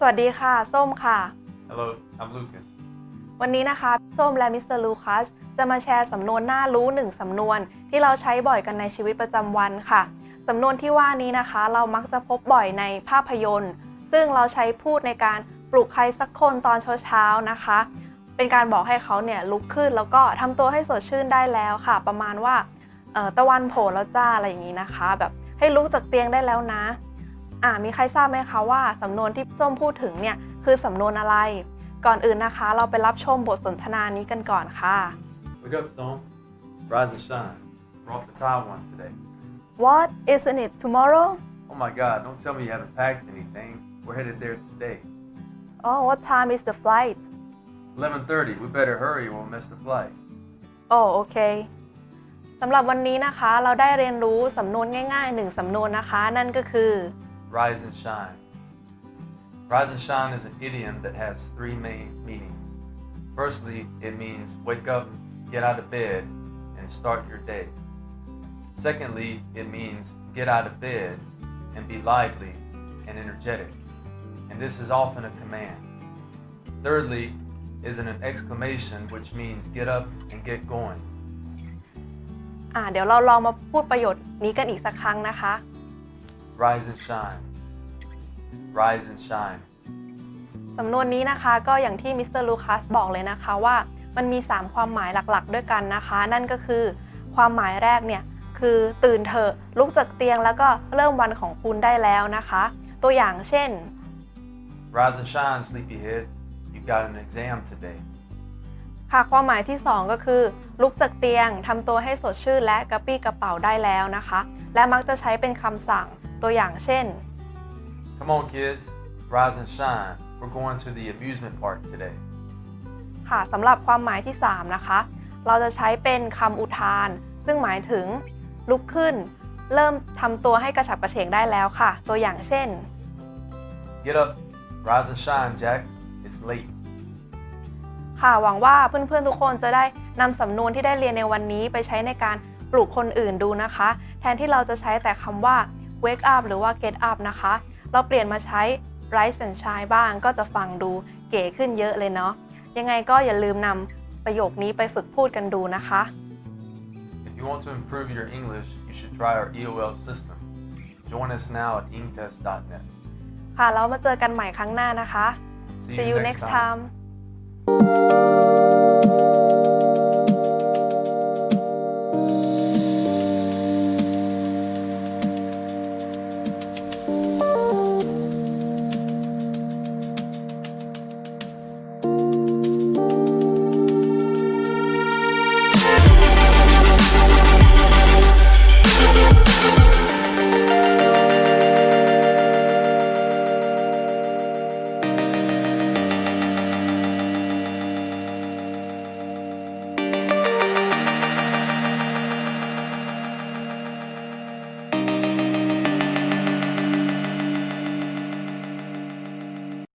สวัสดีค่ะ ส้มค่ะ Hello, I'm Lucas. วันนี้นะคะ ส้มและมิสเตอร์ลูคัสจะมาแชร์สำนวนน่ารู้หนึ่งสำนวน ที่เราใช้บ่อยกันในชีวิตประจำวันค่ะ สำนวนที่ว่านี้นะคะ เรามักจะพบบ่อยในภาพยนตร์ ซึ่งเราใช้พูดในการปลุกใครสักคนตอนเช้าๆนะคะ เป็นการบอกให้เขาเนี่ยลุกขึ้นแล้วก็ทำตัวให้สดชื่นได้แล้วค่ะ ประมาณว่าเอ่อตะวันโผล่แล้วจ้าอะไรอย่างนี้นะคะ แบบให้ลุกจากเตียงได้แล้วนะ อ่ามีใครทราบไหมคะว่าสำนวนที่ส้มพูดถึงเนี่ยคือสำนวนอะไร ก่อนอื่นนะคะ เราไปรับชมบทสนทนานี้กันก่อนค่ะ Wake up, Stone. Rise and shine. We're off the Taiwan one today. What isn't it tomorrow Oh my God, don't tell me you haven't packed anything. We're headed there today. Oh what time is the flight 11:30. We better hurry or we'll miss the flight. โอ้โอเคสำหรับวันนี้นะคะเราได้เรียนรู้สำนวนง่ายๆหนึ่งสำนวนนะคะ นั่นก็คือ Rise and shine. Rise and shine is an idiom that has three main meanings. Firstly, it means wake up, get out of bed, and start your day. Secondly, it means get out of bed and be lively and energetic. And this is often a command. Thirdly, is an exclamation which means get up and get going. อ่าเดี๋ยวเราลองมาพูดประโยชน์นี้กันอีกสักครั้งนะคะ Rise and shine. Rise and shine. สำนวนนี้นะคะก็อย่างที่มิสเตอร์ลูคัสบอกเลยนะคะว่ามันมี 3 ความหมายหลักๆ ด้วยกันนะคะ นั่นก็คือความหมายแรกเนี่ยคือตื่นเถอะลุกจากเตียงแล้วก็เริ่มวันของคุณได้แล้วนะคะ ตัวอย่างเช่น Rise and shine, sleepyhead. You got an exam today. ค่ะความหมายที่ 2 ก็คือ ลุกจากเตียงทำตัวให้สดชื่นและกระปี้กระเป๋าได้แล้วนะคะ และมักจะใช้เป็นคำสั่ง ตัวอย่างเช่น Come on, kids. Rise and shine. We're going to the amusement park today. ค่ะสำหรับความหมายที่ 3 นะคะ เราจะใช้เป็นคำอุทาน ซึ่งหมายถึง ลุกขึ้น เริ่มทำตัวให้กระฉับกระเฉงได้แล้วค่ะ ตัวอย่างเช่น Get up. Rise and shine, Jack. It's late. ค่ะหวังว่าเพื่อนๆทุกคนจะได้นำสำนวนที่ได้เรียนในวันนี้ไปใช้ในการปลุกคนอื่นดูนะคะ แทนที่เราจะใช้แต่คำว่า wake up หรือว่า get up นะคะ เราเปลี่ยนมาใช้ rise and shine บ้างก็จะฟังดูเก๋ขึ้นเยอะเลยเนาะยังไงก็อย่าลืมนำประโยคนี้ไปฝึกพูดกันดูนะคะ If you want to improve your English, you should try our EOL system. Join us now at ingtest.net. ค่ะแล้วมาเจอกันใหม่ครั้งหน้านะคะ See you next time